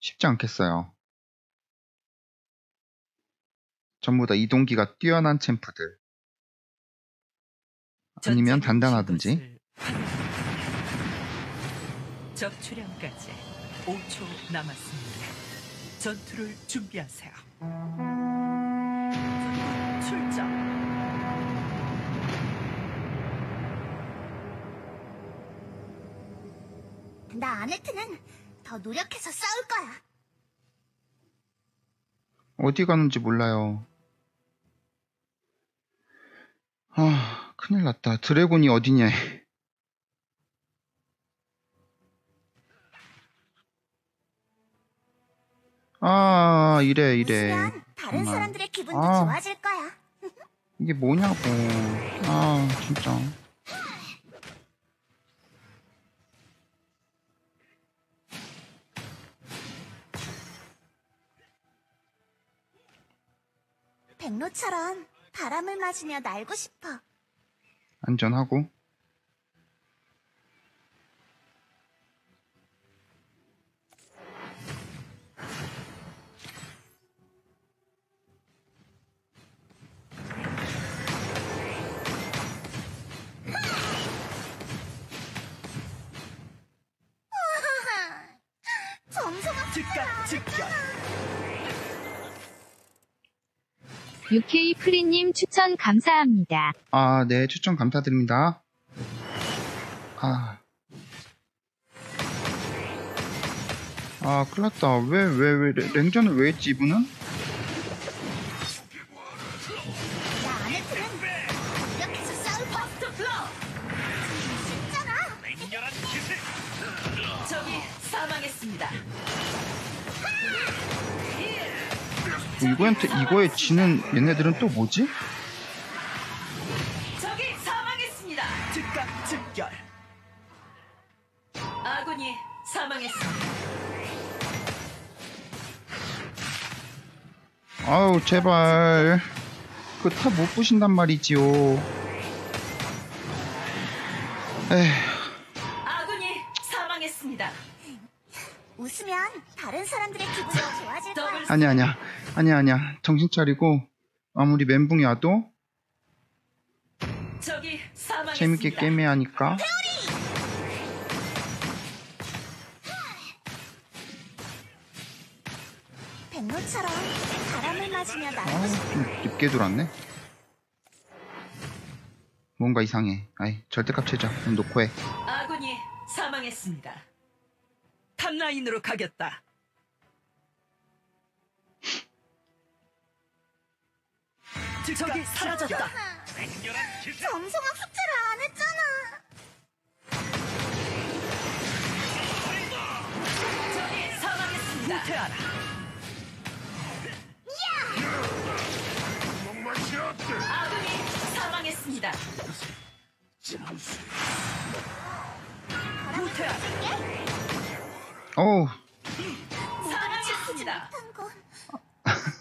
쉽지 않겠어요. 전부 다 이동기가 뛰어난 챔프들. 아니면 단단하든지. 적 출현까지 5초 남았습니다. 전투를 준비하세요. 출정. 나 아네트는 더 노력해서 싸울 거야. 어디 가는지 몰라요. 아, 큰일 났다. 드래곤이 어디냐. 아, 이래, 이래. 다른. 사람들의 기분도 아. 좋아질 거야. 이게 뭐냐고. 아, 진짜. 백로처럼 바람을 맞으며 날고 싶어. 안전하고. 즉각 즉결. UK 프리님 추천 감사합니다. 아, 네, 추천 감사드립니다. 아. 아, 큰일 났다. 왜, 왜, 왜, 레- 랭전을 왜 했지, 이분은? 이거한테, 이거에 지는 얘네들은 또 뭐지? 적이 사망했습니다. 즉각 즉결. 아군이 사망했습니다. 아우, 제발. 그탑못 부신단 말이지요. 에휴, 웃으면 다른 사람들의 기분도 좋아질 거야. 아니야, 아니야. 아니야, 아니야. 정신 차리고, 아무리 멘붕이 와도 사망했습니다. 재밌게 게임해야 하니까. 백로처럼 바람을 맞으며 날고 아, 싶어. 좀 늦게 들어왔네. 뭔가 이상해. 아이, 절대값 최저. 그럼 놓고 해. 아군이 사망했습니다. 탑라인으로 가겠다. 적이 사라졌다. 정성아 숙제를 안 했잖아. 적이 사망했습니다. 후퇴하라. 아군이 사망했습니다. 후퇴하라.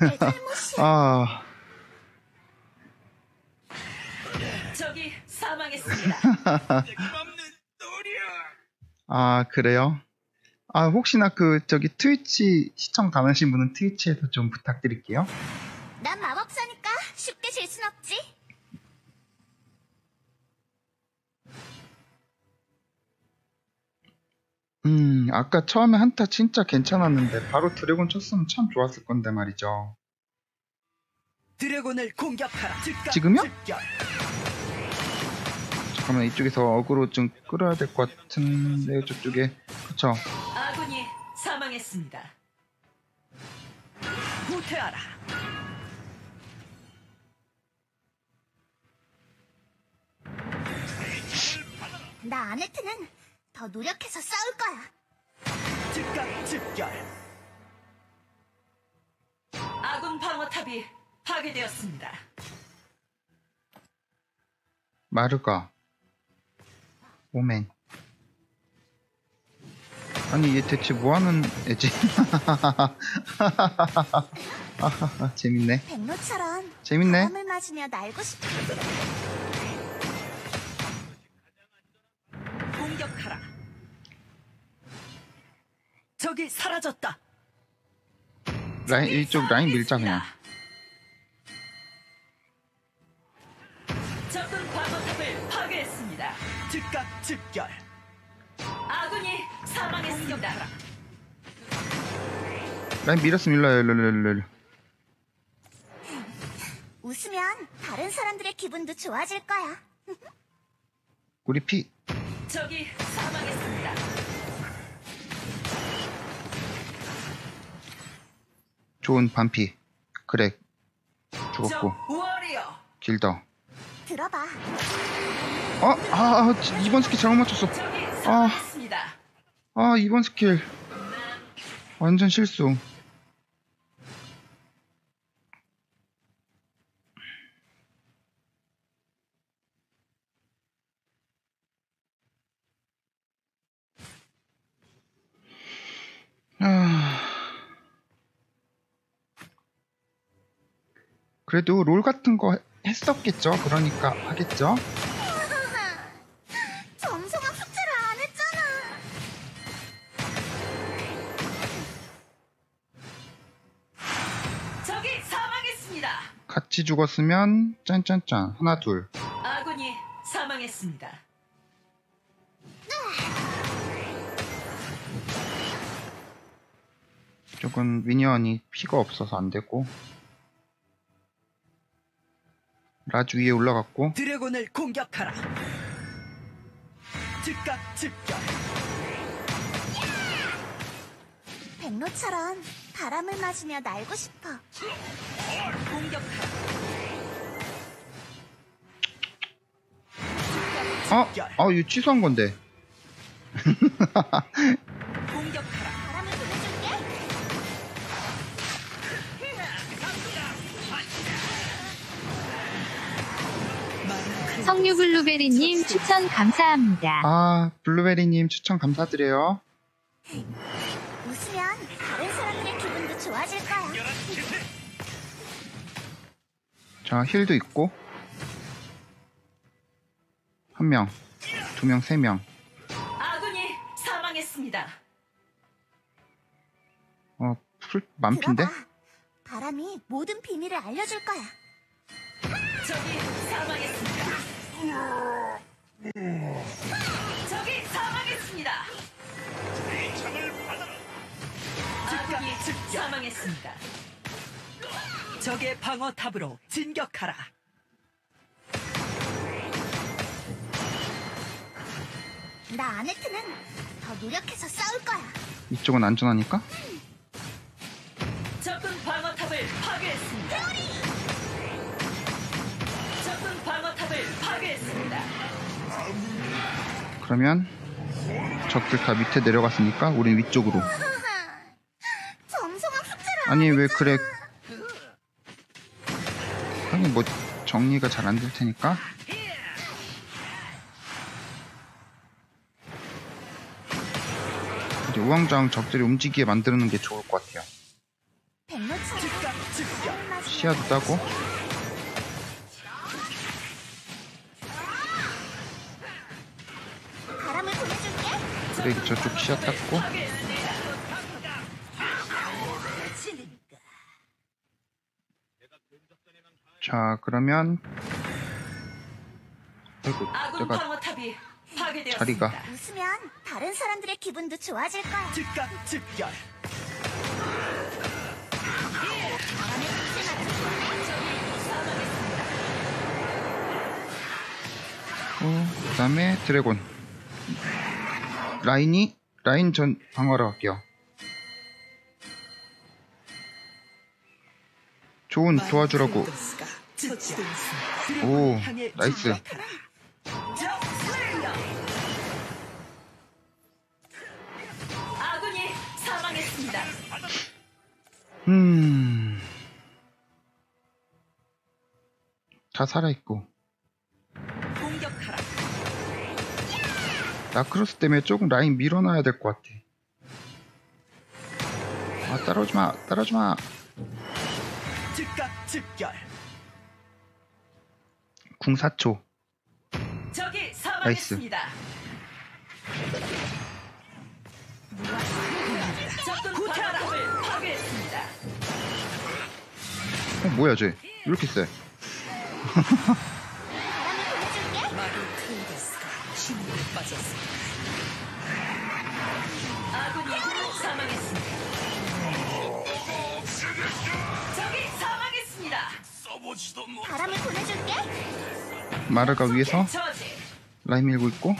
내 잘못이야. 아, 적이 사망했습니다. 아, 그래요? 아, 혹시나 그, 저기 트위치 시청 가능하신 분은 트위치에서 좀 부탁드릴게요. 난 마법사니까 쉽게 질 순 없지. 아까 처음에 한타 진짜 괜찮았는데, 바로 드래곤 쳤으면 참 좋았을 건데 말이죠. 드래곤을 공격하라. 즉각 지금요? 잠깐만, 이쪽에서 어그로 좀 끌어야 될 것 같은데, 저쪽에. 그쵸. 아군이 사망했습니다. 후퇴하라. 나 아네트는 더 노력해서 싸울 거야. 즉각 즉결. 아군 방어탑이 파괴되었습니다. 마르가. 오멘. 아니, 얘 대체 뭐 하는 애지? 재밌네. 백로처럼 재밌네. 바람을 맞으며 날고 싶어. 사라졌다. 라인 이쪽 라인 밀자 그냥. 적군 방어탑을 파괴했습니다. 즉각 즉결. 아군이 사망했습니다. 라인 일로 일로 일로. 일로. 웃으면 다른 사람들의 기분도 좋아질 거야. 우리 피 적이 사망했습니다. 좋은 반피. 그래. 적 죽었고. 길더. 들어봐. 어? 아, 아 지- 이번 스킬 잘못 맞췄어. 사망했습니다. 아 이번 스킬 완전 실수. 그래도 롤 같은 거 했었겠죠. 그러니까 하겠죠. 점성한 숙제를 안 했잖아. 적이 사망했습니다. 같이 죽었으면 짠짠짠 하나 둘. 아군이 사망했습니다. 조금 미니언이 피가 없어서 안 되고 라주 위에 올라갔고 드래곤을 공격하라. 즉각 즉결. 백로처럼 바람을 맞으며 날고 싶어. 공격하라. 어? 어 이거 취소한 건데 성유블루베리님 추천 감사합니다. 아 블루베리님 추천 감사드려요 웃으면 다른 사람들의 기분도 좋아질 거야. 자 힐도 있고 한 명, 두 명, 세 명. 아군이 사망했습니다. 어, 풀? 들어봐. 바람이 모든 비밀을 알려줄 거야. 적이 사망했습니다. 적이 사망했습니다. 아군이 사망했습니다. 적의 방어 탑으로 진격하라. 나 아네트는 더 노력해서 싸울 거야. 이쪽은 안전하니까? 적군 방어 탑을 파괴했습니다. 그러면 적들 다 밑에 내려갔으니까 우린 위쪽으로. 아니 왜 그래? 하긴 뭐 정리가 잘 안 될 테니까. 이제 우왕좌왕 적들이 움직이게 만드는 게 좋을 것 같아요. 시야도 따고. 그래 저쪽 시야 땄고. 자 그러면 아이고 파괴되었습니다. 자리가. 웃으면 다른 사람들의 기분도 좋아질 거야. 즉각 즉결. 어, 그 다음에 드래곤 라인이 라인 전 방어로 할게요. 좋은 도와주라고 오, 나이스. 음. 다 살아있고 나크로스 때문에 조금 라인 밀어놔야 될 것 같아. 아 따라오지 마 따라오지 마 즉각 즉결. 궁 4초 적이 사망했습니다. 어, 뭐야, 쟤. 왜 이렇게 세? 마르가 위에서. 라임 밀고 있고.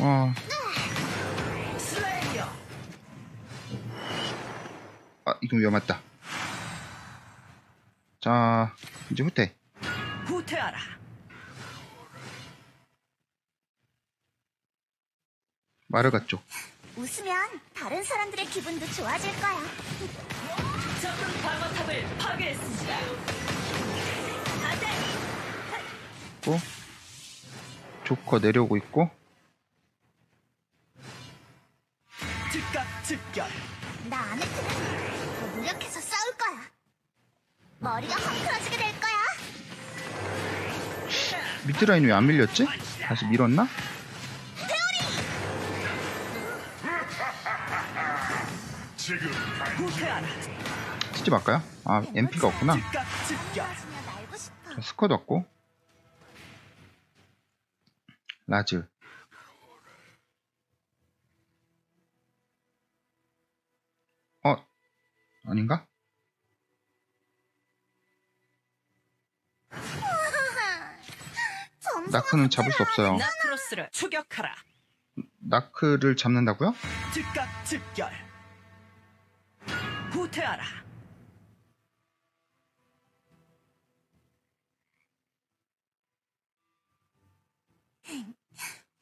와. 아, 이건 위험했다. 자, 이제 후퇴. 후퇴하라. 마르가 쪽. 웃으면 다른 사람들의 기분도 좋아질 거야. 적군 방어탑을 파괴했습니다. 안돼. 있고. 조커 내려오고 있고. 즉각 즉결. 나 아네트는 더 노력해서 싸울 거야. 머리가 헝클어지게 될 거야. 미드라인 왜 안 밀렸지? 다시 밀었나? 후퇴하라. 치지 말까요? 아, MP가 없구나. 자, 스쿼드 왔고. 라즈. 어, 아닌가? 나크는 잡을 수 없어요. 나크로스를 추격하라. 나크를 잡는다고요? 즉각 즉결. 후퇴하라.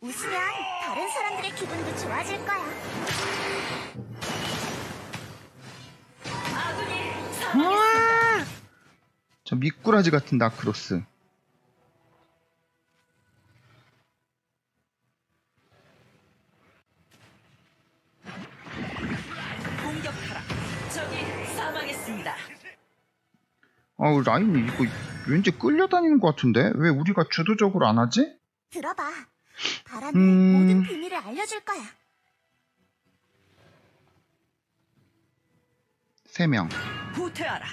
웃으면 다른 사람들의 기분도 좋아질 거야. 아군이. 저 미꾸라지 같은 나크로스. 아, 라인이 이거 왠지 끌려다니는 것 같은데? 왜 우리가 주도적으로 안 하지? 들어봐. 바람이 음. 모든 비밀을 알려줄 거야. 세 명. 후퇴하라.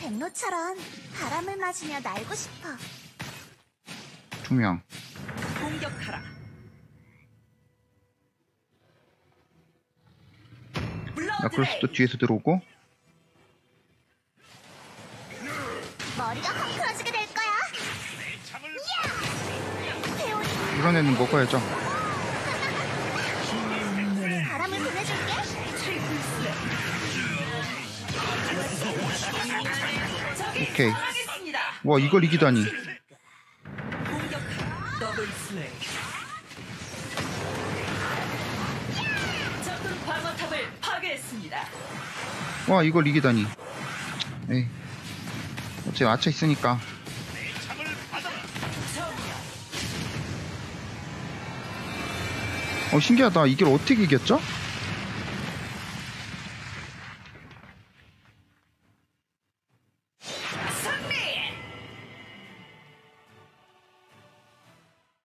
백로처럼 바람을 맞으며 날고 싶어. 두 명. 공격하라. 나크로스도 뒤에서 들어오고. 머리가 헝클어지게 될 거야. 이야! 태훈이 이번에는 먹어야죠. 바람을 보내줄게. 적이 오케이. 와, 이걸 이기다니. 파괴했습니다. 와, 이걸 이기다니. 에이. 어차피 맞춰 있으니까. 어, 신기하다. 이걸 어떻게 이겼죠?